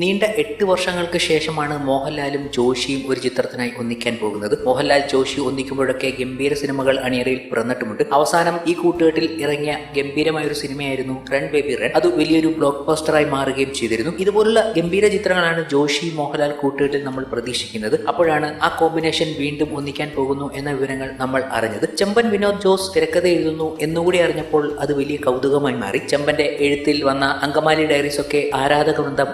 നീണ്ട എട്ട് വർഷങ്ങൾക്ക് ശേഷമാണ് മോഹൻലാലും ജോഷിയും ഒരു ചിത്രത്തിനായി ഒന്നിക്കാൻ പോകുന്നത്. മോഹൻലാൽ ജോഷി ഒന്നിക്കുമ്പോഴൊക്കെ ഗംഭീര സിനിമകൾ അണിയറയിൽ പിറന്നിട്ടുമുണ്ട്. അവസാനം ഈ കൂട്ടുകെട്ടിൽ ഇറങ്ങിയ ഗംഭീരമായ ഒരു സിനിമയായിരുന്നു റൺ ബേബി റൺ അത് വലിയൊരു ബ്ലോക്ക് പോസ്റ്ററായി മാറുകയും ചെയ്തിരുന്നു. ഇതുപോലുള്ള ഗംഭീര ചിത്രങ്ങളാണ് ജോഷി മോഹൻലാൽ കൂട്ടുകെട്ടിൽ നമ്മൾ പ്രതീക്ഷിക്കുന്നത്. അപ്പോഴാണ് ആ കോമ്പിനേഷൻ വീണ്ടും ഒന്നിക്കാൻ പോകുന്നു എന്ന വിവരങ്ങൾ നമ്മൾ അറിഞ്ഞത്. ചെമ്പൻ വിനോദ് ജോസ് തിരക്കഥ എഴുതുന്നു എന്നുകൂടി അറിഞ്ഞപ്പോൾ അത് വലിയ കൗതുകമായി മാറി. ചെമ്പന്റെ എഴുത്തിൽ വന്ന അങ്കമാലി ഡയറീസ് ഒക്കെ ആരാധക വൃന്ദം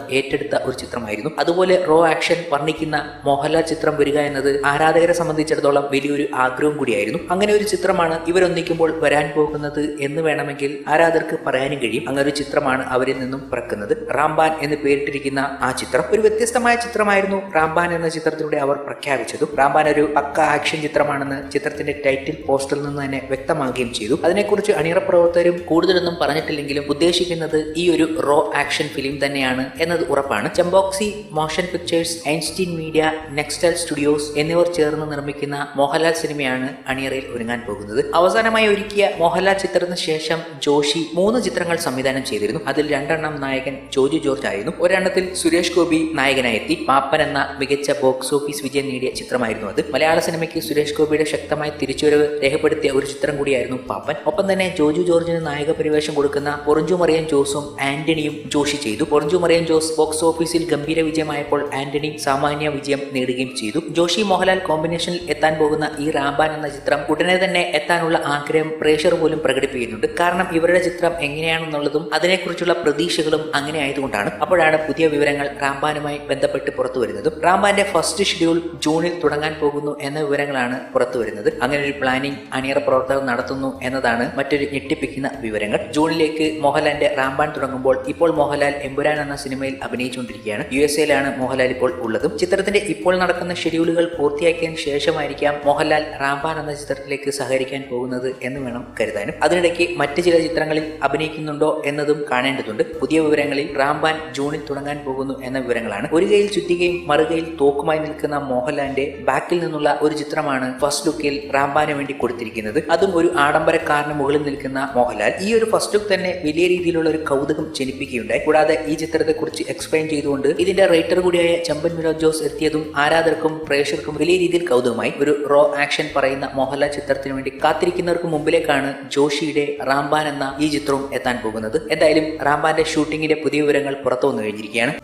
ഏറ്റെടുത്ത ഒരു ചിത്രമായിരുന്നു. അതുപോലെ റോ ആക്ഷൻ വർണിക്കുന്ന മോഹൻലാൽ ചിത്രം വരിക എന്നത് ആരാധകരെ സംബന്ധിച്ചിടത്തോളം വലിയൊരു ആഗ്രഹം കൂടിയായിരുന്നു. അങ്ങനെ ഒരു ചിത്രമാണ് ഇവരൊന്നിക്കുമ്പോൾ വരാൻ പോകുന്നത് എന്ന് വേണമെങ്കിൽ ആരാധകർക്ക് പറയാനും കഴിയും. അങ്ങനെ ഒരു ചിത്രമാണ് അവരിൽ നിന്നും പിറക്കുന്നത്. റാംബാൻ എന്ന് പേരിട്ടിരിക്കുന്ന ആ ചിത്രം ഒരു വ്യത്യസ്തമായ ചിത്രമായിരുന്നു. റാംബാൻ എന്ന ചിത്രത്തിലൂടെ അവർ പ്രഖ്യാപിച്ചതും റാംബാൻ ഒരു പക്ക ആക്ഷൻ ചിത്രമാണെന്ന് ചിത്രത്തിന്റെ ടൈറ്റിൽ പോസ്റ്ററിൽ നിന്ന് തന്നെ വ്യക്തമാകുകയും ചെയ്തു. അതിനെക്കുറിച്ച് അണിയറ പ്രവർത്തകരും കൂടുതലൊന്നും പറഞ്ഞിട്ടില്ലെങ്കിലും ഉദ്ദേശിക്കുന്നത് ഈ ഒരു റോ ആക്ഷൻ ഫിലിം തന്നെയാണ് എന്നത് ഉറപ്പാണ്. ചെമ്പോക്സി motion pictures Einstein media Nextel studios എന്നിവർ ചേർന്ന് നിർമ്മിക്കുന്ന മോഹൻലാൽ സിനിമയാണ് അണിയറയിൽ ഒരുങ്ങാൻ പോകുന്നത്. അവസാനമായി ഒരുക്കിയ മോഹൻലാൽ ചിത്രത്തിന് ശേഷം ജോഷി മൂന്ന് ചിത്രങ്ങൾ സംവിധാനം ചെയ്തിരുന്നു. അതിൽ രണ്ടെണ്ണം നായകൻ ജോജു ജോർജ് ആയിരുന്നു. ഒരെണ്ണത്തിൽ സുരേഷ് ഗോപി നായകനായി എത്തി പാപ്പൻ എന്ന മികച്ച ബോക്സ് ഓഫീസ് വിജയം നേടിയ ചിത്രമായിരുന്നു അത്. മലയാള സിനിമയ്ക്ക് സുരേഷ് ഗോപിയുടെ ശക്തമായ തിരിച്ചുവരവ് രേഖപ്പെടുത്തിയ ഒരു ചിത്രം കൂടിയായിരുന്നു പാപ്പൻ. ഒപ്പം തന്നെ ജോജു ജോർജിന് നായക പരിവേഷം കൊടുക്കുന്ന പൊറഞ്ചു മറിയൻ ജോസും ആന്റണിയും ജോഷി ചെയ്തു. പൊറഞ്ചു മറിയൻ ജോസ് ബോക്സ് ഓഫീസിൽ ഗംഭീര വിജയമായപ്പോൾ ആന്റണി സാമാന്യ വിജയം നേടുകയും ചെയ്തു. ജോഷി മോഹൻലാൽ കോമ്പിനേഷനിൽ എത്താൻ പോകുന്ന ഈ റാംബാൻ എന്ന ചിത്രം ഉടനെ തന്നെ എത്താനുള്ള ആഗ്രഹം പ്രേക്ഷർ പോലും പ്രകടിപ്പിക്കുന്നുണ്ട്. കാരണം ഇവരുടെ ചിത്രം എങ്ങനെയാണെന്നുള്ളതും അതിനെക്കുറിച്ചുള്ള പ്രതീക്ഷകളും അങ്ങനെ ആയതുകൊണ്ടാണ് അപ്പോഴാണ് പുതിയ വിവരങ്ങൾ റാംബാനുമായി ബന്ധപ്പെട്ട് പുറത്തു വരുന്നത്. റാംബാന്റെ ഫസ്റ്റ് ഷെഡ്യൂൾ ജൂണിൽ തുടങ്ങാൻ പോകുന്നു എന്ന വിവരങ്ങളാണ് പുറത്തു വരുന്നത്. അങ്ങനെ ഒരു പ്ലാനിംഗ് അണിയറ പ്രവർത്തകർ നടത്തുന്നു എന്നതാണ് മറ്റൊരു ഞെട്ടിപ്പിക്കുന്ന വിവരങ്ങൾ. ജൂണിലേക്ക് മോഹൻലാലിന്റെ റാംബാൻ തുടങ്ങുമ്പോൾ ഇപ്പോൾ മോഹൻലാൽ എമ്പുരാൻ എന്ന സിനിമയിൽ അഭിനയിച്ചുകൊണ്ടിരിക്കുകയാണ് യു എസ് എയിലാണ് മോഹൻലാൽ ഇപ്പോൾ ഉള്ളതും. ചിത്രത്തിന്റെ ഇപ്പോൾ നടക്കുന്ന ഷെഡ്യൂളുകൾ പൂർത്തിയാക്കിയതിനു ശേഷമായിരിക്കാം മോഹൻലാൽ റാംബാൻ എന്ന ചിത്രത്തിലേക്ക് സഹകരിക്കാൻ പോകുന്നത് എന്ന് വേണം കരുതാനും. അതിനിടയ്ക്ക് മറ്റ് ചില ചിത്രങ്ങളിൽ അഭിനയിക്കുന്നുണ്ടോ എന്നതും കാണേണ്ടതുണ്ട്. പുതിയ വിവരങ്ങളിൽ റാംബാൻ ജൂണിൽ തുടങ്ങാൻ പോകുന്നു എന്ന വിവരങ്ങളാണ്. ഒരു കൈയിൽ ചുറ്റികയും മറുകൈയിൽ തോക്കുമായി നിൽക്കുന്ന മോഹൻലാലിന്റെ ബാക്കിൽ നിന്നുള്ള ഒരു ചിത്രമാണ് ഫസ്റ്റ് ലുക്കിൽ റാംബാന് വേണ്ടി കൊടുത്തിരിക്കുന്നത്. അതും ഒരു ആഡംബര ആഡംബരക്കാരന് മുകളിൽ നിൽക്കുന്ന മോഹൻലാൽ. ഈ ഒരു ഫസ്റ്റ് ലുക്ക് തന്നെ വലിയ രീതിയിലുള്ള ഒരു കൗതുകം ജനിപ്പിക്കുകയുണ്ടായി. കൂടാതെ ഈ ചിത്രത്തെക്കുറിച്ച് എക്സ്പ്ലെയിൻ ചെയ്തുകൊണ്ട് ഇതിന്റെ റൈറ്റർ കൂടിയായ ചമ്പൻ വിനോദ് ജോസ് എത്തിയതും ആരാധകർക്കും പ്രേക്ഷകർക്കും വലിയ രീതിയിൽ കൗതുകമായി ഒരു റോ ആക്ഷൻ പറയുന്ന മോഹൻലാൽ ചിത്രത്തിന് വേണ്ടി കാത്തിരിക്കുന്നവർക്ക് മുമ്പിലേക്കാണ് ജോഷിയുടെ റാംബാൻ എന്ന ഈ ചിത്രവും എത്താൻ പോകുന്നത്. എന്തായാലും റാംബാന്റെ ഷൂട്ടിങ്ങിന്റെ പുതിയ വിവരങ്ങൾ പുറത്തു വന്നു കഴിഞ്ഞിരിക്കുകയാണ്